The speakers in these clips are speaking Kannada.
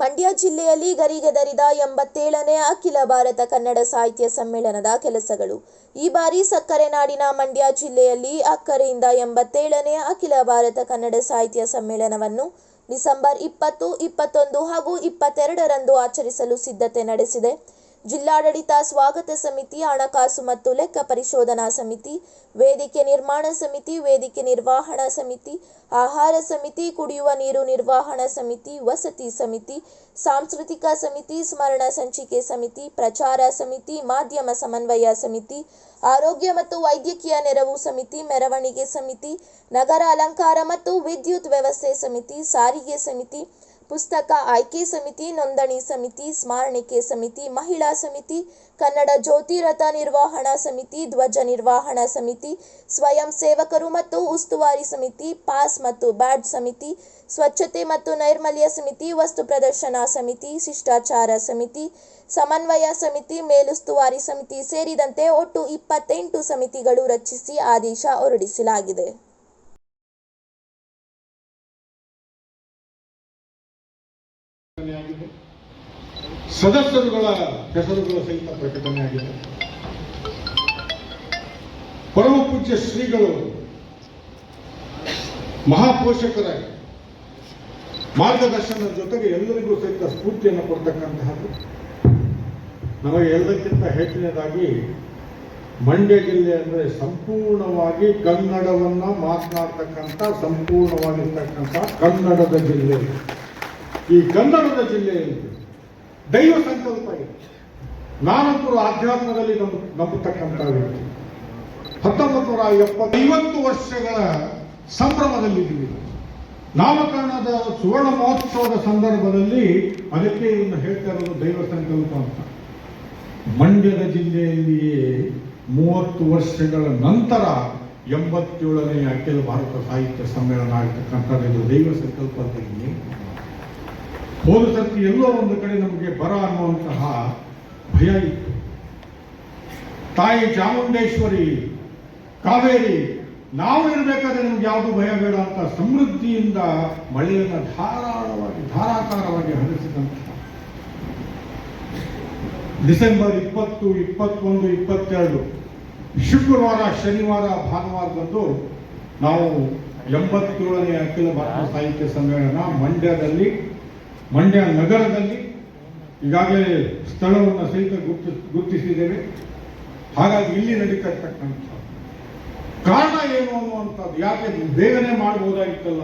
ಮಂಡ್ಯ ಜಿಲ್ಲೆಯಲ್ಲಿ ಗರಿಗೆದರಿದ ಎಂಬತ್ತೇಳನೇ ಅಖಿಲ ಭಾರತ ಕನ್ನಡ ಸಾಹಿತ್ಯ ಸಮ್ಮೇಳನದ ಕೆಲಸಗಳು. ಈ ಬಾರಿ ಸಕ್ಕರೆ ನಾಡಿನ ಮಂಡ್ಯ ಜಿಲ್ಲೆಯಲ್ಲಿ ಅಕ್ಕರೆಯಿಂದ ಎಂಬತ್ತೇಳನೇ ಅಖಿಲ ಭಾರತ ಕನ್ನಡ ಸಾಹಿತ್ಯ ಸಮ್ಮೇಳನವನ್ನು ಡಿಸೆಂಬರ್ ಇಪ್ಪತ್ತು, ಇಪ್ಪತ್ತೊಂದು ಹಾಗೂ ಇಪ್ಪತ್ತೆರಡರಂದು ಆಚರಿಸಲು ಸಿದ್ಧತೆ ನಡೆಸಿದೆ. ಜಿಲ್ಲಾಡಳಿತ ಸ್ವಾಗತ ಸಮಿತಿ, ಹಣಕಾಸು ಮತ್ತು ಲೆಕ್ಕ ಪರಿಶೋಧನಾ ಸಮಿತಿ, ವೇದಿಕೆ ನಿರ್ಮಾಣ ಸಮಿತಿ, ವೇದಿಕೆ ನಿರ್ವಹಣಾ ಸಮಿತಿ, ಆಹಾರ ಸಮಿತಿ, ಕುಡಿಯುವ ನೀರು ನಿರ್ವಹಣಾ ಸಮಿತಿ, ವಸತಿ ಸಮಿತಿ, ಸಾಂಸ್ಕೃತಿಕ ಸಮಿತಿ, ಸ್ಮರಣ ಸಂಚಿಕೆ ಸಮಿತಿ, ಪ್ರಚಾರ ಸಮಿತಿ, ಮಾಧ್ಯಮ ಸಮನ್ವಯ ಸಮಿತಿ, ಆರೋಗ್ಯ ಮತ್ತು ವೈದ್ಯಕೀಯ ನೆರವು ಸಮಿತಿ, ಮೆರವಣಿಗೆ ಸಮಿತಿ, ನಗರ ಅಲಂಕಾರ ಮತ್ತು ವಿದ್ಯುತ್ ವ್ಯವಸ್ಥೆ ಸಮಿತಿ, ಸಾರಿಗೆ ಸಮಿತಿ ಪುಸ್ತಕ ಆಯ್ಕೆ ಸಮಿತಿ, ನೋಂದಣಿ ಸಮಿತಿ ಸ್ಮರಣಿಕೆ ಸಮಿತಿ, ಮಹಿಳಾ ಸಮಿತಿ, ಕನ್ನಡ ಜ್ಯೋತಿ ರಥ ನಿರ್ವಹಣಾ ಸಮಿತಿ, ಧ್ವಜ ನಿರ್ವಹಣಾ ಸಮಿತಿ, ಸ್ವಯಂ ಸೇವಕರು ಮತ್ತು ಉಸ್ತುವಾರಿ ಸಮಿತಿ, ಪಾಸ್ ಮತ್ತು ಬ್ಯಾಡ್ಜ್ ಸಮಿತಿ, ಸ್ವಚ್ಛತೆ ಮತ್ತು ನೈರ್ಮಲ್ಯ ಸಮಿತಿ, ವಸ್ತು ಪ್ರದರ್ಶನ ಸಮಿತಿ, ಶಿಷ್ಟಾಚಾರ ಸಮಿತಿ, ಸಮನ್ವಯ ಸಮಿತಿ, ಮೇಲುಸ್ತುವಾರಿ ಸಮಿತಿ ಸೇರಿದಂತೆ ಒಟ್ಟು ಇಪ್ಪತ್ತೆಂಟು ಸಮಿತಿಗಳು ರಚಿಸಿ ಆದೇಶ ಹೊರಡಿಸಲಾಗಿದೆ. ಸದಸ್ಯರುಗಳ ಹೆಸರುಗಳು ಸಹಿತ ಪ್ರಕಟಣೆಯಾಗಿದೆ ಪರಮ ಪೂಜ್ಯ ಶ್ರೀಗಳು ಮಹಾಪೋಷಕರಾಗಿ ಮಾರ್ಗದರ್ಶನದ ಜೊತೆಗೆ ಎಲ್ಲರಿಗೂ ಸಹಿತ ಸ್ಫೂರ್ತಿಯನ್ನು ಕೊಡ್ತಕ್ಕಂತಹದ್ದು. ನಮಗೆ ಎಲ್ಲಕ್ಕಿಂತ ಹೆಚ್ಚಿನದಾಗಿ, ಮಂಡ್ಯ ಜಿಲ್ಲೆ ಅಂದರೆ ಸಂಪೂರ್ಣವಾಗಿ ಕನ್ನಡವನ್ನ ಮಾತನಾಡ್ತಕ್ಕಂಥ, ಸಂಪೂರ್ಣವಾಗಿರ್ತಕ್ಕಂಥ ಕನ್ನಡದ ಜಿಲ್ಲೆ. ಈ ಕನ್ನಡದ ಜಿಲ್ಲೆಯಲ್ಲಿ ದೈವ ಸಂಕಲ್ಪ ಇದೆ ನಾನಂತೂ ಆಧ್ಯಾತ್ಮದಲ್ಲಿ ನಂಬ ನಂಬತಕ್ಕಂಥ ವ್ಯಕ್ತಿ ಹತ್ತೊಂಬತ್ತು ನೂರ ಎಪ್ಪತ್ತೈವತ್ತು ವರ್ಷಗಳ ಸಂಭ್ರಮದಲ್ಲಿದ್ದೀವಿ. ನಾಮಕರಣದ ಸುವರ್ಣ ಮಹೋತ್ಸವದ ಸಂದರ್ಭದಲ್ಲಿ ಅದಕ್ಕೆ ಇನ್ನು ಹೇಳ್ತಾ ಇರೋದು ದೈವ ಸಂಕಲ್ಪ ಅಂತ. ಮಂಡ್ಯದ ಜಿಲ್ಲೆಯಲ್ಲಿಯೇ ಮೂವತ್ತು ವರ್ಷಗಳ ನಂತರ ಎಂಬತ್ತೇಳನೇ ಅಖಿಲ ಭಾರತ ಸಾಹಿತ್ಯ ಸಮ್ಮೇಳನ ಆಗ್ತಕ್ಕಂಥದ್ದು ಇದು ದೈವ ಸಂಕಲ್ಪದಲ್ಲಿ ಹೋದ ಸರ್ತಿ ಎಲ್ಲೋ ಒಂದು ಕಡೆ ನಮಗೆ ಬರ ಅನ್ನುವಂತಹ ಭಯ ಇತ್ತು. ತಾಯಿ ಚಾಮುಂಡೇಶ್ವರಿ, ಕಾವೇರಿ, ನಾವು ಇರಬೇಕಾದ್ರೆ ನಮ್ಗೆ ಯಾವುದು ಭಯ ಬೇಡ ಅಂತ ಸಮೃದ್ಧಿಯಿಂದ ಮಳೆಯನ್ನು ಧಾರಾಳವಾಗಿ, ಧಾರಾಕಾರವಾಗಿ ಹರಿಸಿದಂತಹ ಡಿಸೆಂಬರ್ ಇಪ್ಪತ್ತು, ಇಪ್ಪತ್ತೊಂದು, ಇಪ್ಪತ್ತೆರಡು, ಶುಕ್ರವಾರ, ಶನಿವಾರ ಭಾನುವಾರದಂದು ನಾವು ಎಂಬತ್ತೇಳನೇ ಅಖಿಲ ಭಾರತ ಸಾಹಿತ್ಯ ಸಮ್ಮೇಳನ ಮಂಡ್ಯದಲ್ಲಿ ಮಂಡ್ಯ ನಗರದಲ್ಲಿ ಈಗಾಗಲೇ ಸ್ಥಳವನ್ನು ಸಹಿತ ಗುರ್ತಿ ಗುರುತಿಸಿದ್ದೇವೆ. ಹಾಗಾಗಿ ಇಲ್ಲಿ ನಡೀತಕ್ಕಂಥ ಕಾರಣ ಏನು ಅನ್ನುವಂಥದ್ದು ಯಾಕೆ ಬೇಗನೆ ಮಾಡಬಹುದಾಗಿತ್ತಲ್ಲ?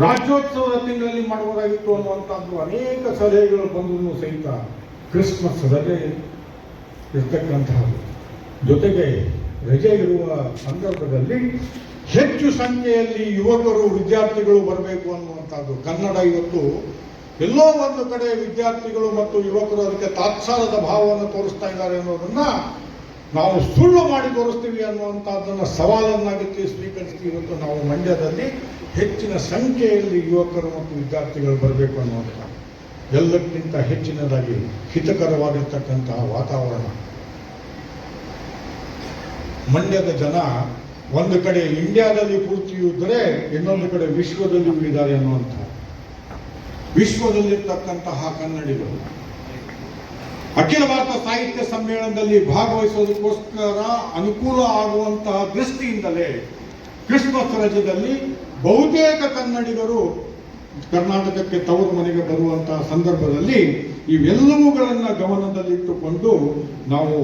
ರಾಜ್ಯೋತ್ಸವದ ತಿಂಗಳಲ್ಲಿ ಮಾಡಬಹುದಾಗಿತ್ತು ಅನ್ನುವಂಥದ್ದು ಅನೇಕ ಸಲಹೆಗಳು ಬಂದರೂ ಸಹಿತ ಕ್ರಿಸ್ಮಸ್ ರಜೆ ಇರ್ತಕ್ಕಂತಹ ಜೊತೆಗೆ ರಜೆ ಇರುವ ಸಂದರ್ಭದಲ್ಲಿ ಹೆಚ್ಚು ಸಂಖ್ಯೆಯಲ್ಲಿ ಯುವಕರು ವಿದ್ಯಾರ್ಥಿಗಳು ಬರಬೇಕು ಅನ್ನುವಂಥದ್ದು. ಕನ್ನಡ ಇವತ್ತು ಎಲ್ಲೋ ಒಂದು ಕಡೆ ವಿದ್ಯಾರ್ಥಿಗಳು ಮತ್ತು ಯುವಕರು ಅದಕ್ಕೆ ತಾತ್ಸಾರದ ಭಾವವನ್ನು ತೋರಿಸ್ತಾ ಇದ್ದಾರೆ ಅನ್ನೋದನ್ನ ನಾವು ಸುಳ್ಳು ಮಾಡಿ ತೋರಿಸ್ತೀವಿ ಅನ್ನುವಂಥದ್ದನ್ನು ಸವಾಲನ್ನಾಗಿ ಸ್ವೀಕರಿಸ್ತೀವಿ ಇವತ್ತು ನಾವು ಮಂಡ್ಯದಲ್ಲಿ ಹೆಚ್ಚಿನ ಸಂಖ್ಯೆಯಲ್ಲಿ ಯುವಕರು ಮತ್ತು ವಿದ್ಯಾರ್ಥಿಗಳು ಬರಬೇಕು ಅನ್ನುವಂಥ ಎಲ್ಲಕ್ಕಿಂತ ಹೆಚ್ಚಿನದಾಗಿ ಹಿತಕರವಾಗಿರ್ತಕ್ಕಂತಹ ವಾತಾವರಣ. ಮಂಡ್ಯದ ಜನ ಒಂದು ಕಡೆ ಇಂಡಿಯಾದಲ್ಲಿ ಪೂರ್ತಿಯೂ ಇದ್ದರೆ ಇನ್ನೊಂದು ಕಡೆ ವಿಶ್ವದಲ್ಲಿ ಉಳಿದಾರೆ ಅನ್ನುವಂಥ. ವಿಶ್ವದಲ್ಲಿರ್ತಕ್ಕಂತಹ ಕನ್ನಡಿಗರು ಅಖಿಲ ಭಾರತ ಸಾಹಿತ್ಯ ಸಮ್ಮೇಳನದಲ್ಲಿ ಭಾಗವಹಿಸೋದಕ್ಕೋಸ್ಕರ ಅನುಕೂಲ ಆಗುವಂತಹ ದೃಷ್ಟಿಯಿಂದಲೇ ಕ್ರಿಸ್ಮಸ್ ರಜದಲ್ಲಿ ಬಹುತೇಕ ಕನ್ನಡಿಗರು ಕರ್ನಾಟಕಕ್ಕೆ ತವರು ಮನೆಗೆ ಬರುವಂತಹ ಸಂದರ್ಭದಲ್ಲಿ ಇವೆಲ್ಲವುಗಳನ್ನು ಗಮನದಲ್ಲಿಟ್ಟುಕೊಂಡು ನಾವು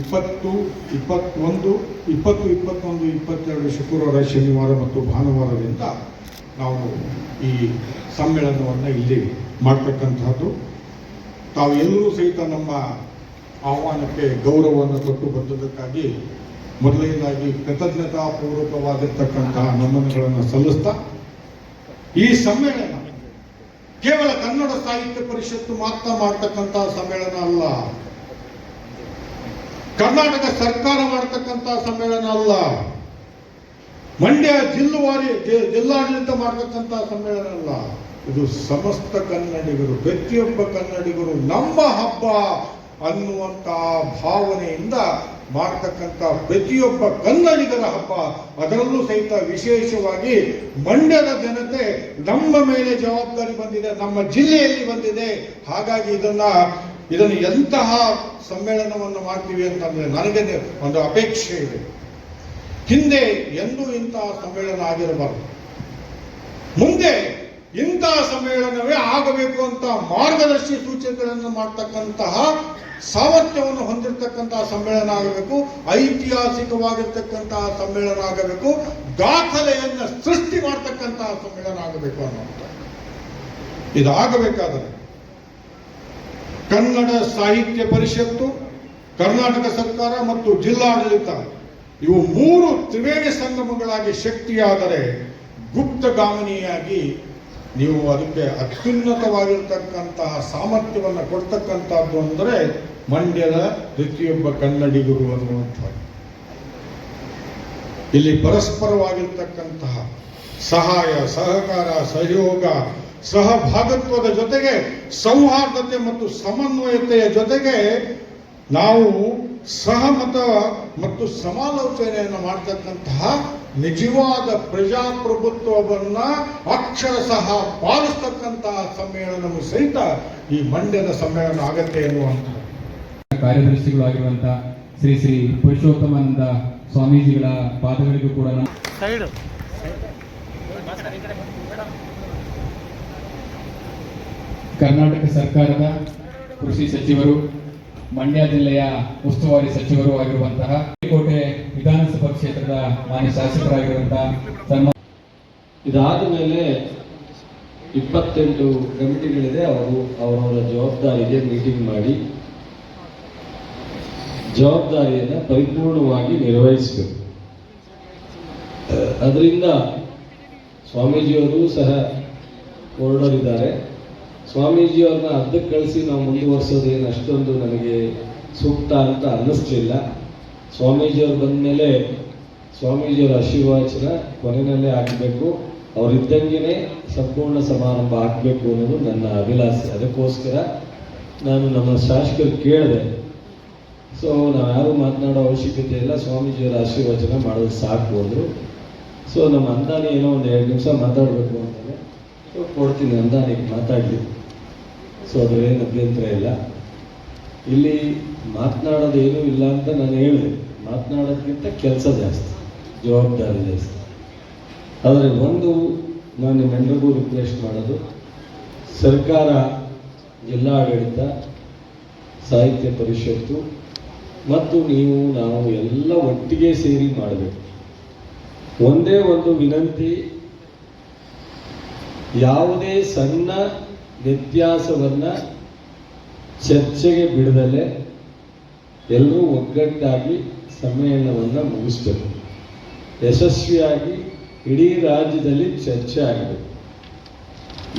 ಇಪ್ಪತ್ತು, ಇಪ್ಪತ್ತೊಂದು ಇಪ್ಪತ್ತು, ಇಪ್ಪತ್ತೊಂದು, ಇಪ್ಪತ್ತೆರಡು ಶುಕ್ರವಾರ, ಶನಿವಾರ ಮತ್ತು ಭಾನುವಾರದಿಂದ ನಾವು ಈ ಸಮ್ಮೇಳನವನ್ನು ಇಲ್ಲಿ ಮಾಡ್ತಕ್ಕಂಥದ್ದು ತಾವು ಎಲ್ಲರೂ ಸಹಿತ ನಮ್ಮ ಆಹ್ವಾನಕ್ಕೆ ಗೌರವವನ್ನು ಕೊಟ್ಟು ಬಂದದಕ್ಕಾಗಿ ಮೊದಲನೇದಾಗಿ ಕೃತಜ್ಞತಾಪೂರ್ವಕವಾಗಿರ್ತಕ್ಕಂತಹ ನಮನಗಳನ್ನು ಸಲ್ಲಿಸ್ತಾ, ಈ ಸಮ್ಮೇಳನ ಕೇವಲ ಕನ್ನಡ ಸಾಹಿತ್ಯ ಪರಿಷತ್ತು ಮಾತ್ರ ಮಾಡ್ತಕ್ಕಂತಹ ಸಮ್ಮೇಳನ ಅಲ್ಲ. ಕರ್ನಾಟಕ ಸರ್ಕಾರ ಮಾಡತಕ್ಕಂತಹ ಸಮ್ಮೇಳನ ಅಲ್ಲ. ಮಂಡ್ಯ ಜಿಲ್ಲುವಾರಿ ಜಿಲ್ಲಾಡಳಿತ ಮಾಡತಕ್ಕಂತಹ ಸಮ್ಮೇಳನ ಅಲ್ಲ. ಇದು ಸಮಸ್ತ ಕನ್ನಡಿಗರು, ಪ್ರತಿಯೊಬ್ಬ ಕನ್ನಡಿಗರು ನಮ್ಮ ಹಬ್ಬ ಅನ್ನುವಂತಹ ಭಾವನೆಯಿಂದ ಮಾಡ್ತಕ್ಕಂಥ ಪ್ರತಿಯೊಬ್ಬ ಕನ್ನಡಿಗರ ಹಬ್ಬ. ಅದರಲ್ಲೂ ಸಹಿತ ವಿಶೇಷವಾಗಿ ಮಂಡ್ಯದ ಜನತೆ ನಮ್ಮ ಮೇಲೆ ಜವಾಬ್ದಾರಿ ಬಂದಿದೆ, ನಮ್ಮ ಜಿಲ್ಲೆಯಲ್ಲಿ ಬಂದಿದೆ. ಹಾಗಾಗಿ ಇದನ್ನ ಇದನ್ನು ಎಂತಹ ಸಮ್ಮೇಳನವನ್ನು ಮಾಡ್ತೀವಿ ಅಂತಂದ್ರೆ ನನಗೆ ಒಂದು ಅಪೇಕ್ಷೆ ಇದೆ. ಹಿಂದೆ ಎಂದೂ ಇಂತಹ ಸಮ್ಮೇಳನ ಆಗಿರಬಾರದು. ಮುಂದೆ ಇಂತಹ ಸಮ್ಮೇಳನವೇ ಆಗಬೇಕು ಅಂತ ಮಾರ್ಗದರ್ಶಿ ಸೂಚನೆಗಳನ್ನು ಮಾಡ್ತಕ್ಕಂತಹ ಸಾಮರ್ಥ್ಯವನ್ನು ಹೊಂದಿರತಕ್ಕಂತಹ ಸಮ್ಮೇಳನ ಆಗಬೇಕು, ಐತಿಹಾಸಿಕವಾಗಿರ್ತಕ್ಕಂತಹ ಸಮ್ಮೇಳನ ಆಗಬೇಕು, ದಾಖಲೆಯನ್ನು ಸೃಷ್ಟಿ ಮಾಡ್ತಕ್ಕಂತಹ ಸಮ್ಮೇಳನ ಆಗಬೇಕು ಅನ್ನುವಂಥ ಇದಾಗಬೇಕಾದರೆ ಕನ್ನಡ ಸಾಹಿತ್ಯ ಪರಿಷತ್ತು, ಕರ್ನಾಟಕ ಸರ್ಕಾರ ಮತ್ತು ಜಿಲ್ಲಾಡಳಿತ ಇವು ಮೂರು ತ್ರಿವೇಣಿ ಸಂಗಮಗಳಾಗಿ ಶಕ್ತಿಯಾದರೆ ಗುಪ್ತಗಾಮಿನಿಯಾಗಿ ನೀವು ಅದಕ್ಕೆ ಅತ್ಯುನ್ನತವಾಗಿರ್ತಕ್ಕಂತಹ ಸಾಮರ್ಥ್ಯವನ್ನು ಕೊಡ್ತಕ್ಕಂಥದ್ದು ಅಂದರೆ ಮಂಡ್ಯದ ಪ್ರತಿಯೊಬ್ಬ ಕನ್ನಡಿಗರು ಅನ್ನುವಂಥದ್ದು. ಇಲ್ಲಿ ಪರಸ್ಪರವಾಗಿರ್ತಕ್ಕಂತಹ ಸಹಾಯ, ಸಹಕಾರ, ಸಹಯೋಗ ಸಹಭಾಗತ್ವದ ಜೊತೆಗೆ ಸೌಹಾರ್ದತೆ ಮತ್ತು ಸಮನ್ವಯತೆಯ ಜೊತೆಗೆ ನಾವು ಸಹಮತ ಮತ್ತು ಸಮಾಲೋಚನೆಯನ್ನು ಮಾಡ್ತಕ್ಕಂತಹ ನಿಜವಾದ ಪ್ರಜಾಪ್ರಭುತ್ವವನ್ನ ಅಕ್ಷರಶಃ ಪಾಲಿಸ್ತಕ್ಕಂತಹ ಸಮ್ಮೇಳನವು ಸಹಿತ ಈ ಮಂಡ್ಯದ ಸಮ್ಮೇಳನ ಆಗತ್ತೆ ಎನ್ನುವಂತಹ ಕಾರ್ಯದರ್ಶಿಗಳಾಗಿರುವಂತಹ ಶ್ರೀ ಶ್ರೀ ಪುರುಷೋತ್ತಮಾನಂದ ಸ್ವಾಮೀಜಿಗಳ ಪಾದಗಳಿಗೂ ಕೂಡ ನಾನು ಸೈಡು ಕರ್ನಾಟಕ ಸರ್ಕಾರದ ಕೃಷಿ ಸಚಿವರು, ಮಂಡ್ಯ ಜಿಲ್ಲೆಯ ಉಸ್ತುವಾರಿ ಸಚಿವರು ಆಗಿರುವಂತಹ ಕೋಟೆ ವಿಧಾನಸಭಾ ಕ್ಷೇತ್ರದ ಮಾನ್ಯ ಶಾಸಕರಾಗಿರುವಂತಹ ಸನ್ಮಾನ ಇದಾದ ಮೇಲೆ ಇಪ್ಪತ್ತೆಂಟು ಕಮಿಟಿಗಳಿದೆ. ಅವರು ಅವರವರ ಜವಾಬ್ದಾರಿಗೆ ಮೀಟಿಂಗ್ ಮಾಡಿ ಜವಾಬ್ದಾರಿಯನ್ನು ಪರಿಪೂರ್ಣವಾಗಿ ನಿರ್ವಹಿಸಬೇಕು ಅದರಿಂದ ಸ್ವಾಮೀಜಿಯವರು ಸಹ ಹೊರಡೋರಿದ್ದಾರೆ ಸ್ವಾಮೀಜಿಯವ್ರನ್ನ ಅರ್ಧಕ್ಕೆ ಕಳಿಸಿ ನಾವು ಮುಂದುವರಿಸೋದೇನು ಅಷ್ಟೊಂದು ನನಗೆ ಸೂಕ್ತ ಅಂತ ಅನ್ನಿಸ್ಲಿಲ್ಲ. ಸ್ವಾಮೀಜಿಯವ್ರು ಬಂದ ಮೇಲೆ ಸ್ವಾಮೀಜಿಯವರ ಆಶೀರ್ವಾಚನ ಕೊನೆಯಲ್ಲೇ ಆಗಬೇಕು. ಅವರಿದ್ದಂಗೆ ಸಂಪೂರ್ಣ ಸಮಾರಂಭ ಆಗಬೇಕು ಅನ್ನೋದು ನನ್ನ ಅಭಿಲಾಷೆ. ಅದಕ್ಕೋಸ್ಕರ ನಾನು ನಮ್ಮ ಶಾಸಕರು ಕೇಳಿದೆ. ಸೊ ನಾವು ಯಾರು ಮಾತನಾಡೋ ಅವಶ್ಯಕತೆ ಇಲ್ಲ. ಸ್ವಾಮೀಜಿಯವರ ಆಶೀರ್ವಚನ ಮಾಡೋದು ಸಾಕು ಅಂದರು. ಸೊ ನಮ್ಮ ಅಂದಾನಿ ಏನೋ ಒಂದು ಎರಡು ನಿಮಿಷ ಮಾತಾಡಬೇಕು ಅಂತಾನೆ ಕೊಡ್ತೀನಿ ಅಂದಾನಿಗೆ ಮಾತಾಡಲಿ ಸೊ ಅದರೇನು ಅಭ್ಯಂತರ ಇಲ್ಲ. ಇಲ್ಲಿ ಮಾತನಾಡೋದೇನೂ ಇಲ್ಲ ಅಂತ ನಾನು ಹೇಳಿದೆ ಮಾತನಾಡೋದಕ್ಕಿಂತ ಕೆಲಸ ಜಾಸ್ತಿ, ಜವಾಬ್ದಾರಿ ಜಾಸ್ತಿ. ಆದರೆ ಒಂದು, ನಾನು ನಿಮ್ಮೆಲ್ಲರಿಗೂ ರಿಕ್ವೆಸ್ಟ್ ಮಾಡೋದು, ಸರ್ಕಾರ, ಜಿಲ್ಲಾಡಳಿತ, ಸಾಹಿತ್ಯ ಪರಿಷತ್ತು ಮತ್ತು ನೀವು, ನಾವು ಎಲ್ಲ ಒಟ್ಟಿಗೆ ಸೇರಿ ಮಾಡಬೇಕು. ಒಂದೇ ಒಂದು ವಿನಂತಿ, ಯಾವುದೇ ಸಣ್ಣ ವ್ಯತ್ಯಾಸವನ್ನ ಚರ್ಚೆಗೆ ಬಿಡದಲೆ ಎಲ್ಲರೂ ಒಗ್ಗಟ್ಟಾಗಿ ಸಮ್ಮೇಳನವನ್ನು ಮುಗಿಸ್ಬೇಕು. ಯಶಸ್ವಿಯಾಗಿ ಇಡೀ ರಾಜ್ಯದಲ್ಲಿ ಚರ್ಚೆ ಆಗಬೇಕು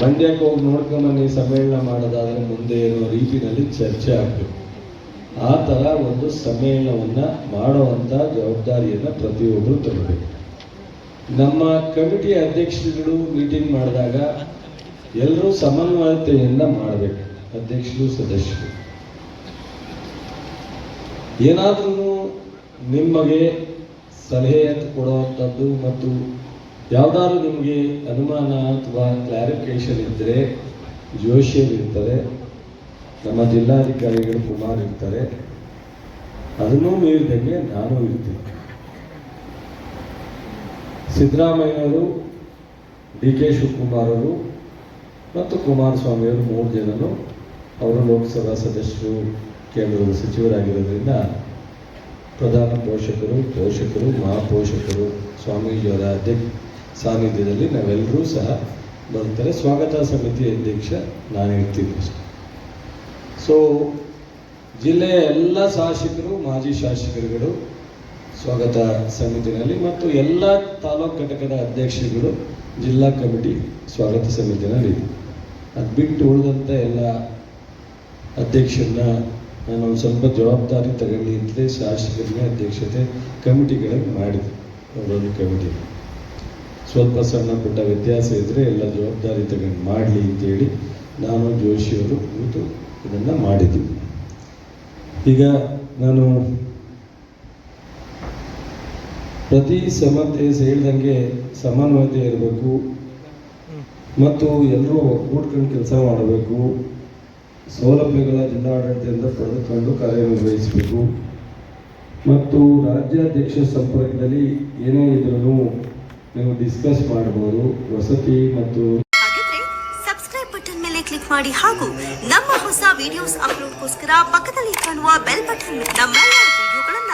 ಮಂಡ್ಯಕ್ಕೆ ಹೋಗಿ ನೋಡ್ಕೊಂಬನ್ನಿ, ಸಮ್ಮೇಳನ ಮಾಡೋದಾದರೆ ಮುಂದೆ ಇರೋ ರೀತಿಯಲ್ಲಿ ಚರ್ಚೆ ಆಗಬೇಕು. ಆ ಥರ ಒಂದು ಸಮ್ಮೇಳನವನ್ನು ಮಾಡುವಂಥ ಜವಾಬ್ದಾರಿಯನ್ನು ಪ್ರತಿಯೊಬ್ಬರು ತಗೋಬೇಕು ನಮ್ಮ ಕಮಿಟಿ ಅಧ್ಯಕ್ಷರುಗಳು ಮೀಟಿಂಗ್ ಮಾಡಿದಾಗ ಎಲ್ಲರೂ ಸಮನ್ವಯತೆಯಿಂದ ಮಾಡಬೇಕು, ಅಧ್ಯಕ್ಷರು, ಸದಸ್ಯರು. ಏನಾದ್ರೂ ನಿಮಗೆ ಸಲಹೆ ಅಂತ ಕೊಡುವಂಥದ್ದು ಮತ್ತು ಯಾವ್ದಾದ್ರು ನಿಮಗೆ ಅನುಮಾನ ಅಥವಾ ಕ್ಲಾರಿಫಿಕೇಶನ್ ಇದ್ದರೆ ಜೋಶಿಯಲ್ಲಿ ಇರ್ತಾರೆ ನಮ್ಮ ಜಿಲ್ಲಾಧಿಕಾರಿಗಳು ಕುಮಾರ್ ಇರ್ತಾರೆ, ಅದನ್ನೂ ಮೀರಿದಂಗೆ ನಾನು ಇರ್ತೀನಿ. ಸಿದ್ದರಾಮಯ್ಯವರು ಡಿ ಕೆ ಶಿವಕುಮಾರ್ ಅವರು ಮತ್ತು ಕುಮಾರಸ್ವಾಮಿಯವರು ಮೂರು ಜನರು ಅವರು ಲೋಕಸಭಾ ಸದಸ್ಯರು, ಕೇಂದ್ರದ ಸಚಿವರಾಗಿರೋದ್ರಿಂದ ಪ್ರಧಾನ ಪೋಷಕರು ಪೋಷಕರು, ಮಹಾಪೋಷಕರು, ಸ್ವಾಮೀಜಿಯವರ ಅಧ್ಯಕ್ಷ ಸಾನ್ನಿಧ್ಯದಲ್ಲಿ ನಾವೆಲ್ಲರೂ ಸಹ ಬರ್ತಾರೆ. ಸ್ವಾಗತ ಸಮಿತಿ ಅಧ್ಯಕ್ಷ ನಾನು ಇರ್ತೀನಿ ಅಷ್ಟೆ. ಸೊ ಜಿಲ್ಲೆಯ ಎಲ್ಲ ಶಾಸಕರು, ಮಾಜಿ ಶಾಸಕರುಗಳು ಸ್ವಾಗತ ಸಮಿತಿನಲ್ಲಿ ಮತ್ತು ಎಲ್ಲ ತಾಲೂಕು ಘಟಕದ ಅಧ್ಯಕ್ಷರುಗಳು ಜಿಲ್ಲಾ ಕಮಿಟಿ ಸ್ವಾಗತ ಸಮಿತಿನಲ್ಲಿ ಅದು ಬಿಟ್ಟು ಉಳಿದಂಥ ಎಲ್ಲ ಅಧ್ಯಕ್ಷರನ್ನ ನಾನು ಸ್ವಲ್ಪ ಜವಾಬ್ದಾರಿ ತಗೊಂಡು ಅಂತಲೇ ಶಾಸಕರಿಗೆ ಅಧ್ಯಕ್ಷತೆ ಕಮಿಟಿಗಳಿಗೆ ಮಾಡಿದೆ. ಒಂದೊಂದು ಕಮಿಟಿ. ಸ್ವಲ್ಪ ಸಣ್ಣ ಪುಟ್ಟ ವ್ಯತ್ಯಾಸ ಇದ್ದರೆ ಎಲ್ಲ ಜವಾಬ್ದಾರಿ ತಗೊಂಡು ಮಾಡಲಿ ಅಂತೇಳಿ ನಾನು ಜೋಶಿಯವರು ಕೂತು ಇದನ್ನು ಮಾಡಿದ್ದೀವಿ ಈಗ ನಾನು ಪ್ರತಿ ಸಮತೆ ಹೇಳ್ದಂಗೆ ಸಮನ್ವಯತೆ ಇರಬೇಕು. ಮತ್ತು ಎಲ್ಲರೂ ಒಗ್ಗೂಡ್ಕೊಂಡು ಕೆಲಸ ಮಾಡಬೇಕು. ಸೌಲಭ್ಯಗಳ ಜಿಲ್ಲಾಡಳಿತದಿಂದ ಪಡೆದುಕೊಂಡು ಕಾರ್ಯನಿರ್ವಹಿಸಬೇಕು. ಮತ್ತು ರಾಜ್ಯಾಧ್ಯಕ್ಷ ಸಂಪರ್ಕದಲ್ಲಿ ಏನೇ ಇದ್ರೂ ನೀವು ಡಿಸ್ಕಸ್ ಮಾಡಬಹುದು ವಸತಿ ಮತ್ತು ಸಬ್ಸ್ಕ್ರೈಬ್ ಬಟನ್ ಮೇಲೆ ಕ್ಲಿಕ್ ಮಾಡಿ ಹಾಗೂ ನಮ್ಮ ಹೊಸ ವಿಡಿಯೋಸ್ ಅಪ್ಲೋಡ್ಗೋಸ್ಕರ ಪಕ್ಕದಲ್ಲಿ ಕಾಣುವ ಬೆಲ್ ಬಟನ್ ವಿಡಿಯೋಗಳನ್ನ